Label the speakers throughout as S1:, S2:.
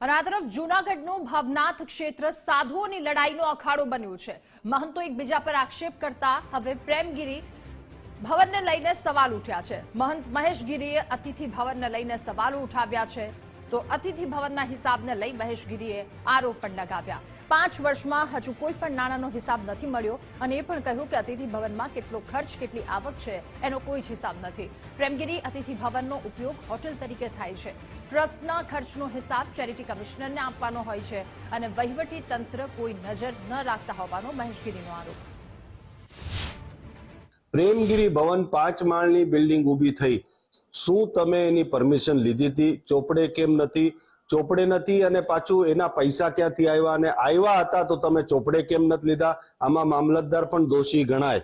S1: અને આ તરફ જૂનાગઢનું ભવનાથ ક્ષેત્ર સાધુઓની લડાઈનો અખાડો બન્યું છે. મહંતો એકબીજા પર આક્ષેપ કરતા હવે પ્રેમગીરી ભવનને લઈને સવાલ ઉઠ્યા છે. મહંત મહેશગીરીએ અતિથિ ભવનને લઈને સવાલો ઉઠાવ્યા છે. તો અતિથિ ભવનના હિસાબને લઈ મહેશગીરીએ આરોપ પણ લગાવ્યા. પાંચ વર્ષમાં હજુ કોઈ પણ નાણાંનો હિસાબ નથી મળ્યો અને એ પણ કહ્યું કે અતિથિ ભવનમાં કેટલો ખર્ચ, કેટલી આવક છે એનો કોઈ જ હિસાબ નથી. પ્રેમગીરી, અતિથિ ભવનનો ઉપયોગ હોટેલ તરીકે થાય છે. ટ્રસ્ટના ખર્ચનો હિસાબ ચેરિટી કમિશનરને આપવાનો હોય છે અને વહીવટી તંત્ર કોઈ નજર ન રાખતા હોવાનો મહેશગીરીનો આરોપ.
S2: પ્રેમગીરી ભવન પાંચ માળની બિલ્ડિંગ ઊભી થઈ. શું તમે એની પરમિશન લીધી હતી? ચોપડે કેમ નથી? ચોપડે નથી અને પાછું એના પૈસા ક્યાંથી આવ્યા અને આવ્યા હતા તો તમે ચોપડે કેમ નથી લીધા? આમાં મામલતદાર પણ દોષી ગણાય.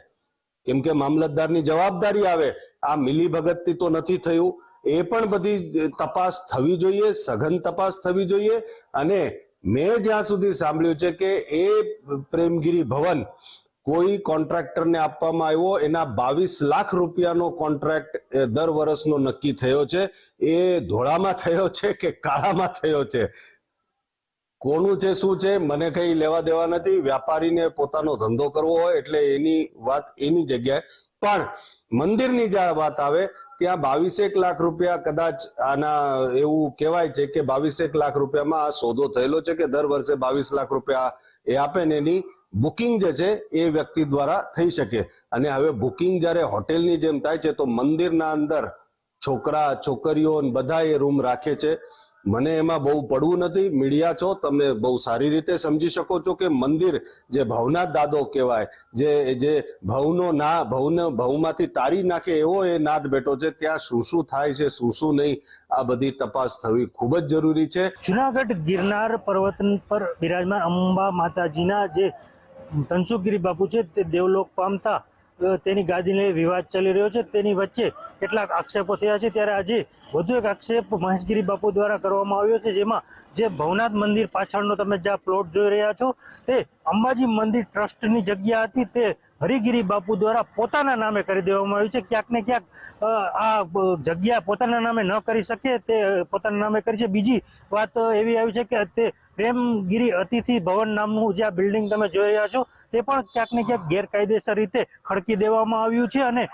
S2: કેમ કે મામલતદારની જવાબદારી આવે. આ મિલીભગતથી તો નથી થયું. એ પણ બધી તપાસ થવી જોઈએ, સઘન તપાસ થવી જોઈએ. અને મેં જ્યાં સુધી સાંભળ્યું છે કે એ પ્રેમગીરી ભવન કોઈ કોન્ટ્રાક્ટરને આપવામાં આવ્યો, એના બાવીસ લાખ રૂપિયાનો કોન્ટ્રાક્ટ દર વર્ષનો નક્કી થયો છે. એ ધોળામાં થયો છે કે કાળામાં થયો છે? કોનું છે, શું છે, મને કઈ લેવા દેવા નથી. વ્યાપારીને પોતાનો ધંધો કરવો હોય એટલે એની વાત એની જગ્યાએ. પણ મંદિરની જ્યાં વાત આવે, ત્યાં બાવીસેક લાખ રૂપિયા કદાચ આના એવું કહેવાય છે કે બાવીસેક લાખ રૂપિયામાં આ સોદો થયેલો છે કે દર વર્ષે બાવીસ લાખ રૂપિયા એ આપે ને એની બુકિંગ જે છે એ વ્યક્તિ દ્વારા થઈ શકે. અને હવે બુકિંગ જ્યારે હોટેલની જેમ થાય છે, તો મંદિરના અંદર છોકરા, છોકરીઓ બધા એ રૂમ રાખે છે. મને એમાં બહુ પડવું નથી. મીડિયા છો તમે બહુ સારી રીતે સમજી શકો છો કે મંદિર જે ભવનાથ દાદો કહેવાય, જે જે ભવનો ના, ભવને, ભવમાંથી તારી નાખે એવો એ નાદ બેઠો છે. ત્યાં શું શું થાય છે, શું શું નહીં, આ બધી તપાસ થવી ખૂબ જ જરૂરી છે.
S3: જુનાગઢ ગિરનાર પર્વત પર બિરાજમાન અંબા માતાજીના જે ધનસુખગીરી બાપુ છે, તે દેવલોક પામતા તેની ગાદીને વિવાદ ચાલી રહ્યો છે. તેની વચ્ચે કેટલાક આક્ષેપો થયા છે. ત્યારે આજે વધુ એક આક્ષેપ મહેશગીરી બાપુ દ્વારા કરવામાં આવ્યો છે, જેમાં જે ભવનાથ મંદિર પાછળનો તમે જ્યાં પ્લોટ જોઈ રહ્યા છો, તે અંબાજી મંદિર ટ્રસ્ટની જગ્યા હતી. તે હરિગીરી બાપુ દ્વારા પોતાના નામે કરી દેવામાં આવ્યું છે. ક્યાંક ને ક્યાંક આ જગ્યા પોતાના નામે ન કરી શકે, તે પોતાના નામે કરી છે. બીજી વાત એવી આવી છે કે તે પ્રેમગીરી અતિથિ ભવન નામનું જે આ બિલ્ડિંગ તમે જોઈ રહ્યા છો, તે પણ ક્યાંક ને ક્યાંક ગેરકાયદેસર રીતે ખડકી દેવામાં આવ્યું છે અને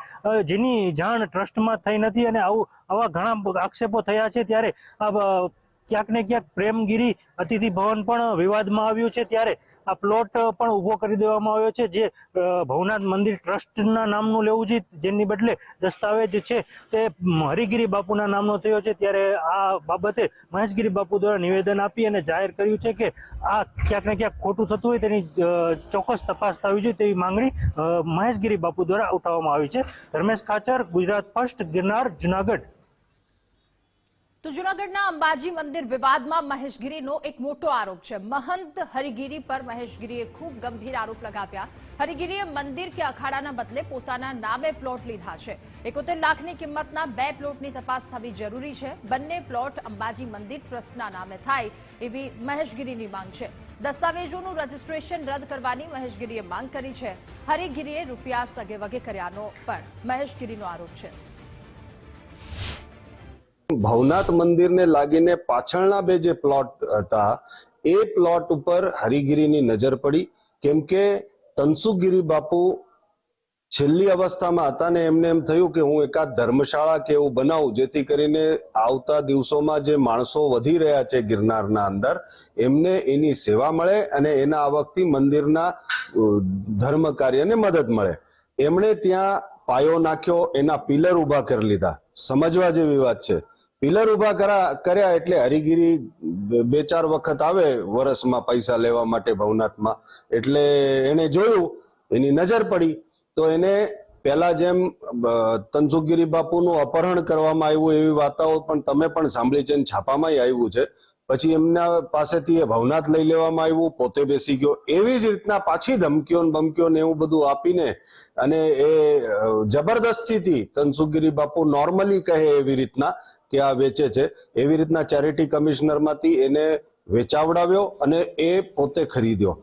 S3: જેની જાણ ટ્રસ્ટમાં થઈ નથી અને આવું, આવા ઘણા આક્ષેપો થયા છે ત્યારે આ ક્યાંક ને ક્યાંક પ્રેમગીરી અતિથિ ભવન પણ વિવાદમાં આવ્યું છે ત્યારે આ પ્લોટ પણ ઊભો કરી દેવામાં આવ્યો છે, જે ભવનાથ મંદિર ટ્રસ્ટના નામનું લેવું છે, જેની બદલે દસ્તાવેજ છે, તે હરિગીરી બાપુના નામનો થયો છે, ત્યારે આ બાબતે મહેશગીરી બાપુ દ્વારા નિવેદન આપી અને જાહેર કર્યું છે કે આ ક્યાંક ને ક્યાંક ખોટું થતું હોય તેની ચોક્કસ તપાસ થવી જોઈએ તેવી માંગણી મહેશગીરી બાપુ દ્વારા ઉઠાવવામાં આવી છે. ધર્મેશ ખાચર, ગુજરાત ફર્સ્ટ, ગિરનાર, જુનાગઢ.
S1: તો જૂનાગઢના અંબાજી મંદિર વિવાદમાં મહેશગીરીનો એક મોટો આરોપ છે. મહંત હરિગીરી પર મહેશગીરીએ ખૂબ ગંભીર આરોપ લગાવ્યા. હરિગીરીએ મંદિર કે અખાડાના બદલે પોતાના નામે પ્લોટ લીધા છે. એકોતેર લાખની કિંમતના બે પ્લોટની તપાસ થવી જરૂરી છે. બંને પ્લોટ અંબાજી મંદિર ટ્રસ્ટના નામે થાય એવી મહેશગીરીની માંગ છે. દસ્તાવેજોનું રજીસ્ટ્રેશન રદ કરવાની મહેશગીરીએ માંગ કરી છે. હરિગીરીએ રૂપિયા સગે વગે કર્યાનો પણ મહેશગીરીનો આરોપ છે.
S2: ભવનાથ મંદિરને લાગીને પાછળના બે જે પ્લોટ હતા, એ પ્લોટ ઉપર હરિગીરીની નજર પડી. કેમ કે તનસુગીરી બાપુ છેલ્લી અવસ્થામાં હતા ને એમને એમ થયું કે હું એકાદ ધર્મશાળા કે એવું બનાવું, જેથી કરીને આવતા દિવસોમાં જે માણસો વધી રહ્યા છે ગિરનારના અંદર, એમને એની સેવા મળે અને એના આવકથી મંદિરના ધર્મ કાર્યને મદદ મળે. એમણે ત્યાં પાયો નાખ્યો, એના પિલર ઊભા કરી લીધા. સમજવા જેવી વાત છે. પિલર ઊભા કરા, કર્યા એટલે હરિગીરી બે- ચાર વખત આવે વર્ષમાં પૈસા લેવા માટે ભવનાથમાં. એટલે એને જોયું, એની નજર પડી, તો એને પેલા જેમ તનસુખગીરી બાપુનું અપહરણ કરવામાં આવ્યું એવી વાર્તાઓ પણ તમે પણ સાંભળી છે અને છાપામાંય આવ્યું છે. પછી એમના પાસેથી એ ભવનાથ લઈ લેવામાં આવ્યું, પોતે બેસી ગયો. એવી જ રીતના પાછી ધમકીઓ બમકીઓ ને એવું બધું આપીને અને એ જબરદસ્તીથી તનસુગીરી બાપુ નોર્મલી કહે એવી રીતના કે આ વેચે છે. એવી રીતના ચેરિટી કમિશનરમાંથી એને વેચાવડાવ્યો અને એ પોતે ખરીદ્યો.